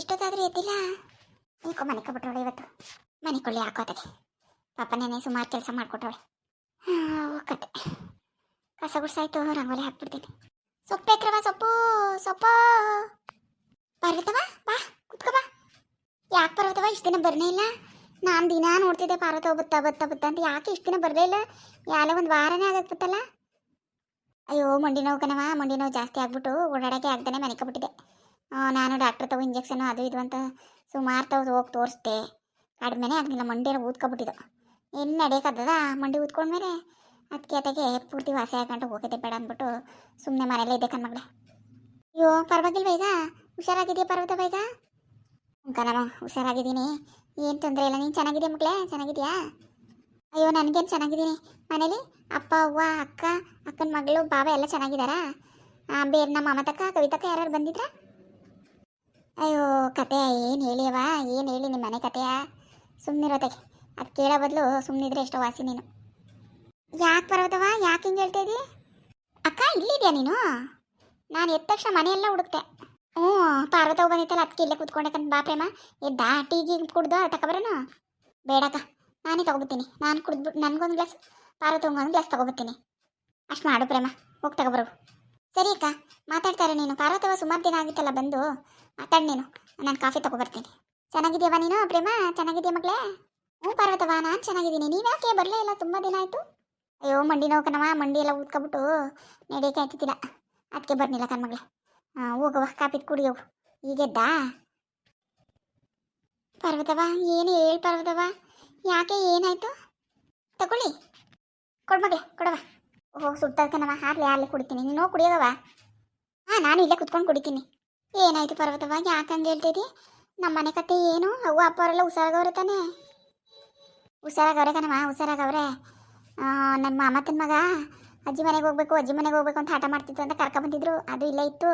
ಇಷ್ಟೊತ್ತಾದ್ರೂ ಎದ್ದಿಲ್ಲ. ಯಾಕೋ ಮನೆ ಕಬಿಟ್ಟವಳೆ ಇವತ್ತು. ಮನೆ ಕೊಳ್ಳಿ ಹಾಕೋತದೆ. ಪಾಪ ನೆನೆ ಸುಮಾರು ಕೆಲಸ ಮಾಡಿಕೊಟ್ಟವಳೆ ಕತೆ ಕಸ ಗುಡ್ಸಾಯ್ತು ರಂಗೋಲಿ ಹಾಕ್ಬಿಡ್ತೀನಿ. ಸೊಪ್ಪು ಬೇಕ್ರವ ಸೊಪ್ಪು ಸೊಪ್ಪು. ಪಾರ್ವತವ ಬಾ, ಕುತ್ಕೋ ಬಾ. ಯಾಕೆ ಪಾರ್ವತವ ಇಷ್ಟು ದಿನ ಬರ್ನೇ ಇಲ್ಲ? ನಾನು ದಿನ ನೋಡ್ತಿದ್ದೆ ಪಾರ್ವತವ ಬತ್ತಾ ಬತ್ತಾ ಬತ್ತಾ ಅಂತ. ಯಾಕೆ ಇಷ್ಟು ದಿನ ಬರಲೇ ಇಲ್ಲ? ಯಾಲ ಒಂದು ವಾರನೇ ಆಗಕ್ಬಿಟ್ಟಲ್ಲ ಅಯ್ಯೋ, ಮಂಡಿ ನೋವು ಕಣವ ಮಂಡಿ ನೋವು ಜಾಸ್ತಿ ಆಗ್ಬಿಟ್ಟು ಓಡಾಡೋಕ್ಕೆ ಆಗ್ದೇ ಮನೆ ಕಬಿಟ್ಟಿದ್ದೆ ನಾನು ಡಾಕ್ಟ್ರ್ ತಗೋ ಇಂಜೆಕ್ಷನ್ ಅದು ಇದು ಅಂತ ಸುಮಾರು ತಗೋ ಹೋಗಿ ತೋರಿಸ್ದೆ. ಕಡಿಮೆನೇ ಆಗಲಿಲ್ಲ, ಮಂಡಿ ಎಲ್ಲ ಊದ್ಕೊಬಿಟ್ಟಿದ್ದು. ಇನ್ನು ನಡೆಯೋಕ್ಕದ ಮಂಡಿ ಊದ್ಕೊಂಡ್ಮೇಲೆ ಅದಕ್ಕೆ ಅದಕ್ಕೆ ಪೂರ್ತಿ ವಾಸಿ ಹಾಕೊಂಡು ಹೋಗಿದೆ ಬೇಡ ಅಂದ್ಬಿಟ್ಟು ಸುಮ್ಮನೆ ಮನೆಯಲ್ಲೇ ಇದ್ದೆ ಕಣ್ಮಗಳೇ ಅಯ್ಯೋ, ಪರವಾಗಿಲ್ವ ಈಗ? ಹುಷಾರಾಗಿದೆಯಾ ಪರ್ವತ ಬೈಗ? ಕಣಮ್ಮ ಹುಷಾರಾಗಿದ್ದೀನಿ. ಏನು ತೊಂದರೆ ಇಲ್ಲ, ನೀನು ಚೆನ್ನಾಗಿದೆಯಾ ಮಕ್ಕಳೇ ಚೆನ್ನಾಗಿದೆಯಾ? ಅಯ್ಯೋ, ನನಗೇನು ಚೆನ್ನಾಗಿದ್ದೀನಿ? ಮನೇಲಿ ಅಪ್ಪ, ಅವ್ವ, ಅಕ್ಕ, ಅಕ್ಕನ ಮಗಳು ಬಾಬಾ ಎಲ್ಲ ಚೆನ್ನಾಗಿದ್ದಾರಾ? ಬೇರೆ ನಮ್ಮ ಮಾಮತಕ್ಕ ಕವಿತಕ್ಕ ಯಾರು ಬಂದಿದ್ರಾ? ಅಯ್ಯೋ ಕತೆ ಏನು ಹೇಳಿಯವ ಏನು ಹೇಳಿ ನಿಮ್ಮ ಮನೆ ಕತೆಯ? ಸುಮ್ಮನಿರೋತೆಗೆ ಅದು ಕೇಳೋ ಬದಲು ಸುಮ್ಮನಿದ್ರೆ ಎಷ್ಟೋ ವಾಸಿ ನೀನು. ಯಾಕೆ ಪರ್ವತವ ಯಾಕೆ ಹಿಂಗೆ ಹೇಳ್ತಾ ಇದ್ದೀ ಅಕ್ಕ, ಇಲ್ಲಿದ್ಯಾ ನೀನು? ನಾನು ಎದ್ದ ತಕ್ಷಣ ಮನೆಯೆಲ್ಲ ಹುಡುಕ್ತೆ ಹ್ಞೂ ಪಾರ್ವತವ್ ಬಂದಿತ್ತಲ್ಲ ಅದಕ್ಕೆ ಇಲ್ಲೇ ಕೂತ್ಕೊಂಡೆ ಕಣ್ ಬಾ ಪ್ರೇಮ. ಎದ್ದ ಟೀ ಗೀ ಕುಡ್ದು ತಗೊಬರೋಣ ಬೇಡಕ್ಕ ನಾನೇ ತಗೊಬತ್ತೀನಿ. ನಾನು ಕುಡಿದ್ಬಿಟ್ಟು ನನಗೊಂದು ಗ್ಲಾಸ್ ಪಾರ್ವತವ್ಗೆ ಒಂದು ಗ್ಲಾಸ್ ತಗೊಬತ್ತೀನಿ. ಅಷ್ಟು ಮಾಡು ಪ್ರೇಮ, ಹೋಗಿ ತಗೊಬರು ಸರಿ ಅಕ್ಕ ಮಾತಾಡ್ತಾರೆ ನೀನು. ಪಾರ್ವತವ ಸುಮಾರು ದಿನ ಆಗಿತ್ತಲ್ಲ ಬಂದು. ಮಾತಾಡಿ ನೀನು. ನಾನು ಕಾಫಿ ತಗೊಬರ್ತೀನಿ ಚೆನ್ನಾಗಿದ್ಯವ ನೀನು, ಪ್ರೇಮ? ಚೆನ್ನಾಗಿದ್ಯಾ ಮಗಳೇ? ಹ್ಞೂ ಪಾರ್ವತವ ನಾನು ಚೆನ್ನಾಗಿದ್ದೀನಿ. ನೀವು ಯಾಕೆ ಬರಲೇ ಇಲ್ಲ? ತುಂಬ ದಿನ ಆಯಿತು. ಅಯ್ಯೋ, ಮಂಡಿ ನೋವು ಕಣವ ಮಂಡಿ ಎಲ್ಲ ಊದ್ಕೊಬಿಟ್ಟು ನಡೆಯೋಕೆ ಆಯ್ತಿದ್ದಿಲ್ಲ ಅದಕ್ಕೆ ಬರ್ನಿಲ್ಲ ಕಣ್ಮಗಳೇ ಹಾಂ ಹೋಗವ ಕಾಫಿ ಕುಡಿಯೋವು ಈಗೆದ್ದಾ? ಪಾರ್ವತವ ಏನು ಹೇಳಿ ಪಾರ್ವತವ ಯಾಕೆ ಏನಾಯಿತು? ತಗೊಳ್ಳಿ. ಕೊಡ್ಮಗಳೇ ಕೊಡವ ಓಹೋ ಸುಡ್ತದ ಕಣವ ಹಾರ್ಲಿ ಹಾರ್ಲಿ ಕುಡಿತೀನಿ. ನೀನು ಕುಡಿಯೋದವ ಹಾಂ, ನಾನು ಇಲ್ಲೇ ಕುತ್ಕೊಂಡು ಕುಡಿತೀನಿ. ಏನಾಯ್ತು ಪರ್ವತವ ಯಾಕೆ ಹಂಗೆ ಹೇಳ್ತಿದ್ದಿ ನಮ್ಮ ಮನೆ ಕತೆ ಏನು? ಅವ್ವ, ಅಪ್ಪ ಅವರೆಲ್ಲ ಹುಷಾರಾಗವ್ರೆ ತಾನೆ? ಹುಷಾರಾಗವ್ರೆ ಕಣವ ಹುಷಾರಾಗವ್ರೆ. ನಮ್ಮ ಮಾಮತನ ಮಗ? ಅಜ್ಜಿ ಮನೆಗೆ ಹೋಗ್ಬೇಕು, ಅಜ್ಜಿ ಮನೆಗೆ ಹೋಗ್ಬೇಕು ಅಂತ ಹಠ ಮಾಡ್ತಿತ್ತು ಅಂತ ಕರ್ಕ ಬಂದಿದ್ರು. ಅದು ಇಲ್ಲ ಇತ್ತು.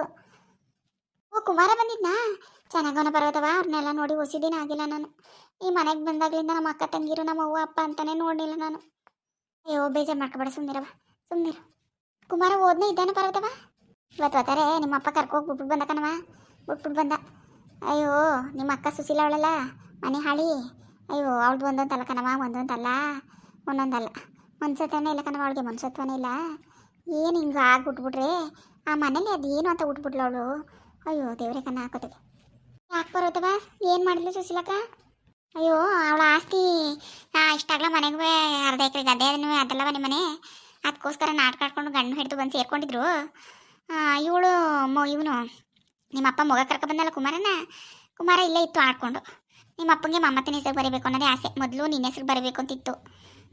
ಓ, ಕುಮಾರ ಬಂದಿದ್ನಾ? ಚೆನ್ನಾಗವನ ಪರ್ವತವ ಅವ್ರನ್ನೆಲ್ಲ ನೋಡಿ ಹೊಸಿ ದಿನ ಆಗಿಲ್ಲ ನಾನು. ಈ ಮನೆಗೆ ಬಂದಾಗ್ಲಿಂದ ನಮ್ಮ ಅಕ್ಕ ತಂಗಿರು, ನಮ್ಮ ಅವ್ವ, ಅಪ್ಪ ಅಂತಾನೆ ನೋಡಲಿಲ್ಲ ನಾನು. ಅಯ್ಯೋ, ಬೇಜಾರು ಮಾಡ್ಕೊಬೇಡ ಸುಮ್ಮನಿರವ ಸುಮ್ಮನಿರು ಕುಮಾರ ಓದ್ನೇ ಇದ್ದಾನೆ ಪರ್ವತವ? ಇವತ್ತು ಹೋಗ್ತಾರೆ ನಿಮ್ಮ ಅಪ್ಪ ಕರ್ಕೋಗಿ ಬಿಟ್ಬಿಟ್ಟು ಬಂದ ಕಣವ ಬಿಟ್ಬಿಟ್ಟು ಬಂದ. ಅಯ್ಯೋ, ನಿಮ್ಮ ಅಕ್ಕ ಸುಶೀಲ ಅವಳಲ್ಲ, ಮನೆ ಹಾಳಿ. ಅಯ್ಯೋ, ಅವಳ್ದು ಒಂದೊಂದಲ್ಲ ಕಣವ ಒಂದೊಂದಲ್ಲ ಒಂದೊಂದಲ್ಲ. ಮನ್ಸತ್ವನೇ ಇಲ್ಲ ಕಣವ ಅವಳಿಗೆ, ಮನ್ಸತ್ವನೇ ಇಲ್ಲ. ಏನು ಹಿಂಗೆ ಆಗ್ಬಿಟ್ಬಿಟ್ರೆ? ಆ ಮನೇಲಿ ಅದು ಏನು ಅಂತ ಉಟ್ಬಿಟ್ಲು ಅವಳು. ಅಯ್ಯೋ, ದೇವ್ರೆ ಕಣ ಹಾಕೋತಿಗೆ ಯಾಕೆ ಬರೋತವ ಏನು ಮಾಡಿದ್ಲು ಸುಶೀಲಕ್ಕ? ಅಯ್ಯೋ, ಅವಳ ಆಸ್ತಿ ಇಷ್ಟಾಗ್ಲ ಮನೆಗೆ ಅರ್ಧ ಎಕರೆ ಗದ್ದೆ ಅದಲ್ಲವ ನಿಮ್ಮ ಮನೆ ಅದಕ್ಕೋಸ್ಕರ ನಾಟಕ ಆಡ್ಕೊಂಡು ಗಂಡು ಹಿಡಿದು ಬಂದು ಸೇರ್ಕೊಂಡಿದ್ರು. ಇವಳು ಮೊ, ಇವನು ನಿಮ್ಮಪ್ಪ ಮೊಗ ಕರ್ಕೊ ಬಂದಲ್ಲ ಕುಮಾರನ? ಕುಮಾರ ಇಲ್ಲೇ ಇತ್ತು ಆಡ್ಕೊಂಡು. ನಿಮ್ಮ ಅಪ್ಪಂಗೆ ಮಮ್ಮತ್ತಿನ ಹೆಸರು ಬರೀಬೇಕು ಅನ್ನೋದೇ ಆಸೆ. ಮೊದಲು ನಿನ್ನ ಹೆಸರು ಬರಬೇಕು ಅಂತಿತ್ತು.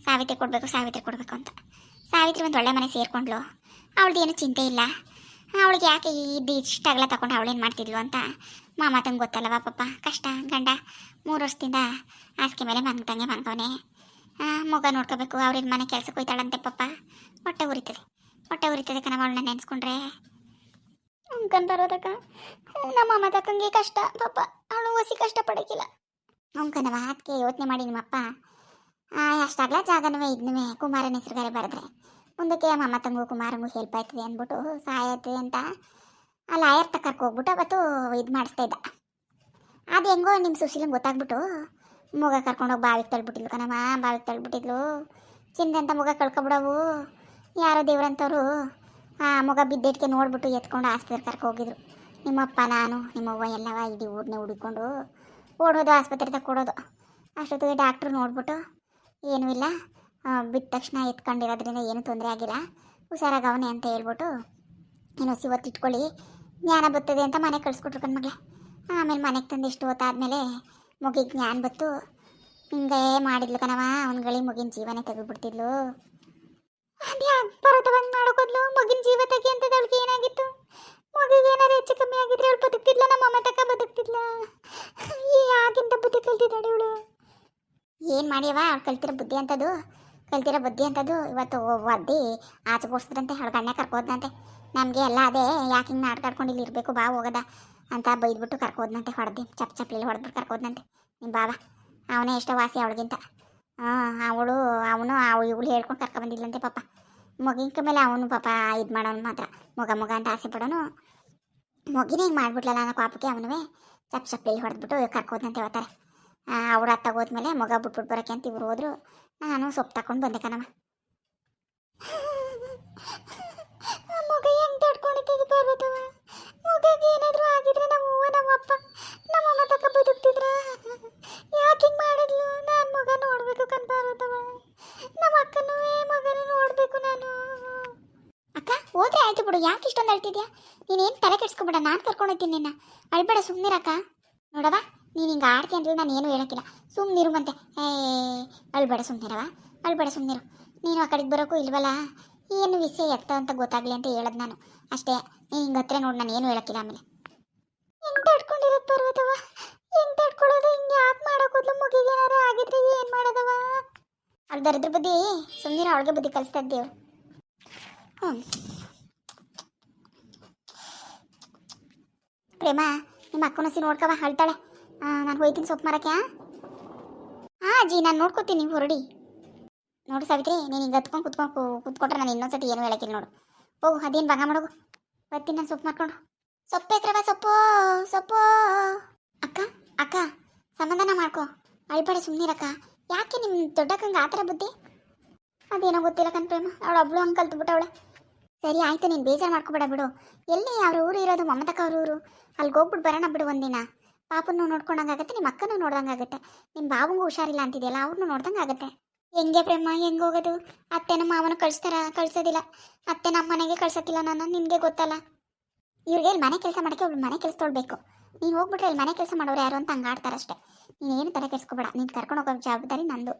ಸಾವಿತ್ರಿ ಕೊಡಬೇಕು ಸಾವಿತ್ರಿ ಕೊಡಬೇಕು ಅಂತ. ಸಾವಿತ್ರಿ ಒಂದು ಒಳ್ಳೆ ಮನೆ ಸೇರಿಕೊಂಡ್ಲು ಅವಳದ್ದು ಚಿಂತೆ ಇಲ್ಲ. ಅವಳಿಗೆ ಯಾಕೆ ಇದು ಇಷ್ಟಾಗಲ್ಲ ತಗೊಂಡು ಅವಳೇನು ಮಾಡ್ತಿದ್ಲು ಅಂತ? ಮಾಮತಂಗೆ ಗೊತ್ತಲ್ಲವ ಪಾಪ? ಕಷ್ಟ, ಗಂಡ. ಮೂರು ವರ್ಷದಿಂದ ಹಾಸಿಗೆ ಮೇಲೆ ಮನ್ಕಂಗೆ ಮನ್ಕವನೆ ಮಗ ನೋಡ್ಕೋಬೇಕು. ಅವ್ರಿನ ಮನೆ ಕೆಲಸಕ್ಕೆ ಹೋಯ್ತಾಳಂತೆ ಪಾಪ. ಹೊಟ್ಟೆ ಉರಿತದೆ. ಹೊಟ್ಟೆ ಉರಿತದೆ ಕಣ ಅವಳನ್ನ ನೆನೆಸ್ಕೊಂಡ್ರೆ. ಅನ್ಕೊಂಡ್ ಬರೋದಕ್ಕ ನಮ್ಮ ಅಮ್ಮ ತಕ್ಕಂಗೆ ಕಷ್ಟ ಪಾಪ ಅವಳು ಹೊಸಿ ಕಷ್ಟ ಪಡಕಿಲ್ಲ ಅನ್ಕನವ ಅದಕ್ಕೆ ಯೋಚನೆ ಮಾಡಿ ನಿಮ್ಮಪ್ಪ. ಅಷ್ಟಾಗ್ಲ ಜಾಗನವೇ ಇದ್ನವೇ ಕುಮಾರನ ಹೆಸರುಗಾರೆ ಬರೆದ್ರೆ. ಮುಂದಕ್ಕೆ ನಮ್ಮ ತಂಗು ಕುಮಾರಂಗು ಹೆಲ್ಪ್ ಆಯ್ತದೆ ಅಂದ್ಬಿಟ್ಟು ಸಹಾಯ ಆಯ್ತದೆ ಅಂತ ಆ ಲಾಯರ್ ತಕ್ಕರ್ಕ ಹೋಗ್ಬಿಟ್ಟು ಅವತ್ತು ಇದು ಮಾಡಿಸ್ತಾ ಇದ್ದ. ಅದು ಹೆಂಗೋ ನಿಮ್ಮ ಸುಶೀಲಂಗೆ ಗೊತ್ತಾಗ್ಬಿಟ್ಟು ಮುಗ ಕರ್ಕೊಂಡೋಗಿ ಬಾವಿಗೆ ತಳ್ಬಿಟ್ಟಿದ್ಲು ಕಣಮ್ಮ ಬಾವಿಗೆ ತಳ್ಬಿಟ್ಟಿದ್ಲು. ಚಿಂತೆ ಅಂತ ಮುಗ ಕಳ್ಕೊಬಿಡವು. ಯಾರೋ ದೇವ್ರಂಥವ್ರು, ಆ, ಮಗ ಬಿದ್ದಿಟ್ಕೆ ನೋಡ್ಬಿಟ್ಟು ಎತ್ಕೊಂಡು ಆಸ್ಪತ್ರೆ ಕರ್ಕೊ ಹೋಗಿದ್ರು. ನಿಮ್ಮಪ್ಪ, ನಾನು, ನಿಮ್ಮವ್ವ ಎಲ್ಲವ ಇಡೀ ಊರನ್ನೇ ಹುಡುಕೊಂಡು ಓಡೋದು ಆಸ್ಪತ್ರೆ ತಕ್ಕ ಕೊಡೋದು ಅಷ್ಟೊತ್ತಿಗೆ ಡಾಕ್ಟ್ರು ನೋಡ್ಬಿಟ್ಟು, ಏನೂ ಇಲ್ಲ. ಬಿದ್ದ ತಕ್ಷಣ ಎತ್ಕೊಂಡಿರೋದ್ರಿಂದ ಏನೂ ತೊಂದರೆ ಆಗಿಲ್ಲ. ಹುಷಾರಾಗವನೆ ಅಂತ ಹೇಳ್ಬಿಟ್ಟು ಏನು ಇವತ್ತು ಇಟ್ಕೊಳ್ಳಿ. ಜ್ಞಾನ ಬರ್ತದೆ ಅಂತ ಮನೆಗೆ ಕಳಿಸ್ಕೊಟ್ರು ಕಣ್ಮಗ್ಳೆ ಆಮೇಲೆ ಮನೆಗೆ ತಂದು ಇಷ್ಟು ಹೊತ್ತಾದಮೇಲೆ ಮಗಿಗೆ ಜ್ಞಾನ ಬತ್ತು ಹಿಂಗೆ ಮಾಡಿದ್ಲು ಕಣವ ಅವ್ನ ಗಳಿ ಮಗಿನ ಜೀವನೇ ತೆಗೆದ್ಬಿಡ್ತಿದ್ಲು. ಅದೇ ಪರ್ವತ ಬಂದು ಮಾಡೋಕೋದ್ಲು ಮಗಿನ ಜೀವ ತೆಗಿ ಅಂತದ ಅವಳಿಗೆ ಏನಾಗಿತ್ತು? ಮಗಿಗೆ ಏನಾರು ಹೆಚ್ಚು ಕಮ್ಮಿ ಆಗಿದ್ರೆ ಅವಳು ಬದುಕ್ತಿದ್ಲ, ನಮ್ಮ ಅಮ್ಮ ತಕ್ಕ ಬದುಕ್ತಿದ್ಲ. ಈ ಆಗಿಂದ ಬುದ್ಧಿ ಕಲ್ತಿದ್ದಾಳೆ ಇವಳು. ಏನು ಮಾಡ್ಯವ? ಅವ್ಳು ಕಲ್ತಿರೋ ಬುದ್ಧಿ ಅಂತದು ಕಲ್ತಿರೋ ಬುದ್ಧಿ ಅಂತದು ಇವತ್ತು ಒದ್ದಿ ಆಚೆ ಬೋಡ್ಸಿದ್ರಂತೆ ಅವಳು ಗಣ್ಯ ಕರ್ಕೋದ್ನಂತೆ ನಮಗೆ ಎಲ್ಲ ಅದೇ, ಯಾಕೆ ಹಿಂಗೆ ನಾಟಕ ಇಲ್ಲಿ ಇರಬೇಕು, ಬಾ ಹೋಗದ ಅಂತ ಬೈದ್ಬಿಟ್ಟು ಕರ್ಕೋದ್ನಂತೆ ಹೊಡೆದು ಚಪ್ ಚಪ್ಲಿ ಹೊಡೆದ್ಬಿಟ್ಟು ಕರ್ಕೋದ್ನಂತೆ ನಿಮ್ಮ ಬಾಬಾ ಅವನೇ ಎಷ್ಟೋ ವಾಸಿ ಅವಳಿಗಿಂತ. ಹಾಂ, ಅವಳು, ಅವನು, ಅವು ಇವಳು ಹೇಳ್ಕೊಂಡು ಕರ್ಕೊ ಬಂದಿಲ್ಲಂತೆ ಪಾಪ. ಮಗಿನ ಮೇಲೆ ಅವನು ಪಾಪ ಇದು ಮಾಡೋನು ಮಾತ್ರ. ಮೊಗ ಮೊಗ ಅಂತ ಆಸೆ ಪಡೋನು. ಮೊಗಿನೇ ಹಿಂಗೆ ಮಾಡ್ಬಿಟ್ಲಲ್ಲ ಅನ್ನೋ ಪಾಪಕ್ಕೆ ಅವನುವೆ. ಚಪ್ ಚಪ್ಪಲಿ ಹೊಡೆದ್ಬಿಟ್ಟು ಕರ್ಕೋದಂತೆ ಹೇಳ್ತಾರೆ ಅವಳು ಹತ್ತಾಗ ಹೋದ್ಮೇಲೆ ಮಗ ಬಿಟ್ಬಿಟ್ಟು ಬರೋಕೆ ಅಂತ ಇವ್ರು ಹೋದ್ರು. ನಾನು ಸೊಪ್ಪು ತಕೊಂಡು ಬಂದೆ ಕಣಮ್ಮ ಮಗ ಹೆಂಗ್ ತಡ್ಕೊಂಡಿದ್ದು ಪರ್ವತವ ಮಗಗೆ ಏನಾದರೂ ಆಗಿದ್ರೆ ನಮ್ಮ ಅವ್ವ ನಮ್ಮ ಅಪ್ಪ ನಮ್ಮ ಅಮ್ಮ ತಕ್ಕ ಬದುಕ್ತಿದ್ರ ಯಾಕೆ ಹಿಂಗೆ ಮಾಡಿದ್ಲು ನಾನು ಮಗ ನೋಡ್ಬೇಕು ಕಣ್ ಪರ್ವತವ ನಮ್ಮ ಅಕ್ಕನೂ ಮಗನೂ ನೋಡ್ಬೇಕು ನಾನು ಅಕ್ಕ ಹೋದ್ರೆ ಆಯ್ತು ಬಿಡು. ಯಾಕೆ ಇಷ್ಟೊಂದು ಅಳ್ತಿದ್ಯಾ? ನೀನೇನು ತಲೆ ಕೆಡ್ಸ್ಕೊಬೇಡ. ನಾನು ಕರ್ಕೊಂಡು ಹೋಗ್ತೀನಿ ನಿನ್ನ. ಅಳ್ಬೇಡ ಸುಮ್ಮನಿರಕ್ಕ ನೋಡವ ನೀನು ಹಿಂಗೆ ಆಡ್ತಿ ಅಂದ್ರೆ ನಾನು ಏನು ಹೇಳಕ್ಕಿಲ್ಲ. ಸುಮ್ಮನಿರು ಮತ್ತೆ. ಏ, ಅಳ್ಬೇಡ ಸುಮ್ಮನಿರವ ಅಳ್ಬೇಡ ಸುಮ್ಮನಿರು ನೀನು ಆ ಕಡೆಗೆ ಬರೋಕ್ಕೂ ಇಲ್ವಲ್ಲ? ಏನು ವಿಷಯ ಎತ್ತ ಅಂತ ಗೊತ್ತಾಗ್ಲಿ ಅಂತ ಹೇಳದ್ ನಾನು. ಅಷ್ಟೇ. ನೀನು ಹಿಂಗೆ ಹತ್ರ ನೋಡಿ, ನಾನು ಏನು ಹೇಳಕ್ಕಿಲ್ಲ ಆಮೇಲೆ. ಹೆಂಗ್ ತಡ್ಕೊಂಡಿರೋದು ಹೆಂಗ್ ಆಗಿದ್ರೆ ಏನು ಬುದ್ಧಿ? ಸುಮ್ಮನೆ ಅವಳಿಗೆ ಬುದ್ಧಿ ಕಲಿಸ್ತಾ ಇದ್ದೇವೆ ಹ್ಞೂ ಪ್ರೇಮ, ನಿಮ್ಮ ಅಕ್ಕನ ಸಿ ನೋಡ್ಕವ ಅಳ್ತಾಳೆ. ನಾನು ಹೋಯ್ತೀನಿ ಸೊಪ್ಪು ಮರಕ್ಕೆ ಹಾಂ ಅಜ್ಜಿ, ನಾನು ನೋಡ್ಕೋತೀನಿ ಹೊರಡಿ. ನೋಡು ಸಾವಿತ್ರಿ, ನೀನು ಹಿಂಗೆ ಹತ್ಕೊಂಡು ಕುತ್ಕೊಂಡು ಕುತ್ಕೊಟ್ರೆ ನಾನು ಇನ್ನೊಂದ್ಸತಿ ಏನು ಹೇಳಕ್ಕಿಲ್ಲ ನೋಡು. ಹೋಗು ಅದೇನು ಬಂಗ ಮಾಡೋಗು? ಬರ್ತೀನಿ ನಾನು ಸೊಪ್ಪು ಮಾಡ್ಕೊಂಡು ಸೊಪ್ಪು ಬೇಕ್ರವ ಸೊಪ್ಪು ಸೊಪ್ಪು. ಅಕ್ಕ ಅಕ್ಕ, ಸಮಾಧಾನ ಮಾಡ್ಕೊ. ಅಳ್ಬೇಡ ಸುಮ್ಮನಿರಕ್ಕ ಯಾಕೆ ನಿಮ್ಮ ದೊಡ್ಡಕ್ಕಂಗೆ ಆ ಥರ ಬುದ್ಧಿ? ಅದೇನೋ ಗೊತ್ತಿಲ್ಲ ಕಣ್ ಪ್ರೇಮ, ಅವಳು ಒಬ್ಳು ಹಂಗೆ ಕಲ್ತ್ಬಿಟ್ಟವಳೆ ಸರಿ, ಆಯ್ತು, ನೀನು ಬೇಜಾರು ಮಾಡ್ಕೊಬೇಡ ಬಿಡು. ಎಲ್ಲಿ ಅವ್ರ ಊರು ಇರೋದು? ಮಮತಕ್ಕ ಅವ್ರ ಊರು? ಅಲ್ಲಿಗೆ ಹೋಗ್ಬಿಟ್ಟು ಬರೋಣ ಬಿಡು ಒಂದಿನ. ಪಾಪನ್ನು ನೋಡ್ಕೊಂಡಂಗಾಗತ್ತೆ ನಿಮ್ಮ ಅಕ್ಕನೂ ನೋಡ್ದಂಗಾಗತ್ತೆ ನಿಮ್ಮ ಬಾಬುಗೂ ಹುಷಾರಿಲ್ಲ ಅಂತಿದೆಯಲ್ಲ ಅವ್ರನ್ನೂ ನೋಡ್ದಂಗೆ ಆಗುತ್ತೆ. ಹೆಂಗೆ ಪ್ರೇಮ, ಹೆಂಗೆ ಹೋಗೋದು? ಅತ್ತೆನ ಮಾವನ ಕಳಿಸ್ತಾರ, ಕಳ್ಸೋದಿಲ್ಲ. ಅತ್ತೆ ನಮ್ಮ ಮನೆಗೆ ಕಳ್ಸೋತಿಲ್ಲ ನಾನು, ನಿನಗೆ ಗೊತ್ತಲ್ಲ. ಇವ್ರಿಗೆ ಇಲ್ಲಿ ಮನೆ ಕೆಲಸ ಮಾಡೋಕ್ಕೆ ಒಬ್ಳು ಮನೆ ಕೆಲಸ ತೊಳ್ಬೇಕು. ನೀನು ಹೋಗ್ಬಿಟ್ರೆ ಇಲ್ಲಿ ಮನೆ ಕೆಲಸ ಮಾಡೋರು ಯಾರು ಅಂತ ಹಂಗೆ ನೀನು ನೀನೇನು ತಲೆ ಕೆಲ್ಸ್ಕೊಬೇಡ ನೀನು ಕರ್ಕೊಂಡು ಹೋಗೋ ಜವಾಬ್ದಾರಿ ನಂದು.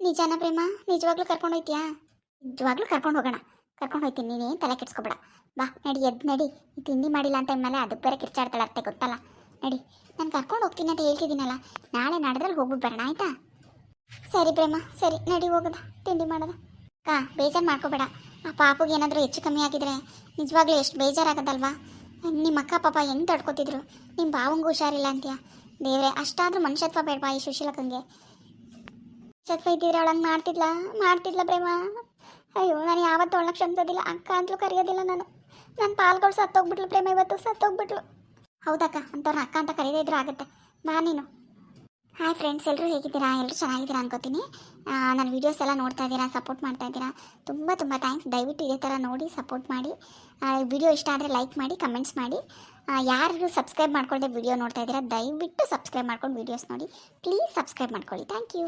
ನಿಜಾನ ಪ್ರೇಮ? ನಿಜವಾಗ್ಲೂ ಕರ್ಕೊಂಡು ಹೋಯ್ತೀಯಾ? ನಿಜವಾಗ್ಲೂ ಕರ್ಕೊಂಡು ಹೋಗೋಣ. ಕರ್ಕೊಂಡು ಹೋಗ್ತೀನಿ ನೀನೇನು ತಲೆ ಕೆಡ್ಸ್ಕೊಬೇಡ. ಬಾ, ನಡಿ ಎದ್ದು ನಡಿ. ತಿಂಡಿ ಮಾಡಿಲ್ಲ ಅಂತ ಮೇಲೆ ಅದಕ್ಕೆ ಬೇರೆ ಕಿರ್ಚಾಡ್ತಾಳೆ ಅತ್ತೆ, ಗೊತ್ತಲ್ಲ? ನಡಿ, ನಾನು ಕರ್ಕೊಂಡು ಹೋಗ್ತೀನಿ ಅಂತ ಹೇಳ್ತಿದ್ದೀನಲ್ಲ, ನಾಳೆ ನಡೆದ್ರಲ್ಲಿ ಹೋಗ್ಬಿಟ್ಟು ಬರೋಣ, ಆಯಿತಾ? ಸರಿ ಪ್ರೇಮ, ಸರಿ, ನಡಿ, ಹೋಗೋದ, ತಿಂಡಿ ಮಾಡೋದ. ಕಾ ಬೇಜಾರು ಮಾಡ್ಕೋಬೇಡ. ಆ ಪಾಪುಗೆ ಏನಾದರೂ ಹೆಚ್ಚು ಕಮ್ಮಿ ಆಗಿದ್ರೆ ನಿಜವಾಗ್ಲೂ ಎಷ್ಟು ಬೇಜಾರಾಗದಲ್ವಾ? ನಿಮ್ಮ ಅಕ್ಕ, ಪಾಪ ಹೆಂಗೆ ತಡ್ಕೊತಿದ್ರು? ನಿಮ್ಮ ಭಾವಂಗೂ ಹುಷಾರಿಲ್ಲ ಅಂತೀಯ? ದೇವ್ರೆ, ಅಷ್ಟಾದರೂ ಮನುಷ್ಯತ್ವ ಬೇಡವಾ ಈ ಸುಶೀಲಕ್ಕಂಗೆ? ಮನುಷ್ಯತ್ವ ಇದ್ದಿದ್ರೆ ಅವಳಂಗೆ ಮಾಡ್ತಿದ್ಲ? ಮಾಡ್ತಿದ್ಲ ಪ್ರೇಮ? ಅಯ್ಯೋ, ನಾನು ಯಾವತ್ತು ಅವಳನ್ನ ಕ್ಷಮಿಸೋದಿಲ್ಲ. ಅಕ್ಕ ಅಂತಲೂ ಕರೆಯೋದಿಲ್ಲ ನಾನು. ನನ್ನ ಪಾಲ್ಗಳು ಸತ್ತೋಗ್ಬಿಟ್ಲು ಪ್ರೇಮ ಇವತ್ತು, ಸತ್ತೋಗ್ಬಿಟ್ಲು. ಹೌದಕ್ಕ ಅಂಥವ್ರನ್ನ ಅಕ್ಕ ಅಂತ ಕರೀದೇ ಇದ್ರೆ ಆಗುತ್ತೆ. ನಾನೇನು ನೀನು. ಹಾಯ್ ಫ್ರೆಂಡ್ಸ್ ಎಲ್ಲರೂ ಹೇಗಿದ್ದೀರಾ? ಎಲ್ಲರೂ ಚೆನ್ನಾಗಿದ್ದೀರಾ ಅನ್ಕೋತೀನಿ. ನನ್ನ ವೀಡಿಯೋಸ್ ಎಲ್ಲ ನೋಡ್ತಾ ಇದ್ದೀರಾ ಸಪೋರ್ಟ್ ಮಾಡ್ತಾ ಇದ್ದೀರಾ? ತುಂಬ ತುಂಬ ಥ್ಯಾಂಕ್ಸ್ ದಯವಿಟ್ಟು ಇದೇ ಥರ ನೋಡಿ ಸಪೋರ್ಟ್ ಮಾಡಿ. ವಿಡಿಯೋ ಇಷ್ಟ ಆದರೆ ಲೈಕ್ ಮಾಡಿ ಕಮೆಂಟ್ಸ್ ಮಾಡಿ. ಯಾರು ಸಬ್ಸ್ಕ್ರೈಬ್ ಮಾಡ್ಕೊಳ್ಳದೆ ವಿಡಿಯೋ ನೋಡ್ತಾ ಇದ್ದೀರಾ, ದಯವಿಟ್ಟು ಸಬ್ಸ್ಕ್ರೈಬ್ ಮಾಡ್ಕೊಂಡು ವೀಡಿಯೋಸ್ ನೋಡಿ. ಪ್ಲೀಸ್ ಸಬ್ಸ್ಕ್ರೈಬ್ ಮಾಡ್ಕೊಳ್ಳಿ. Thank you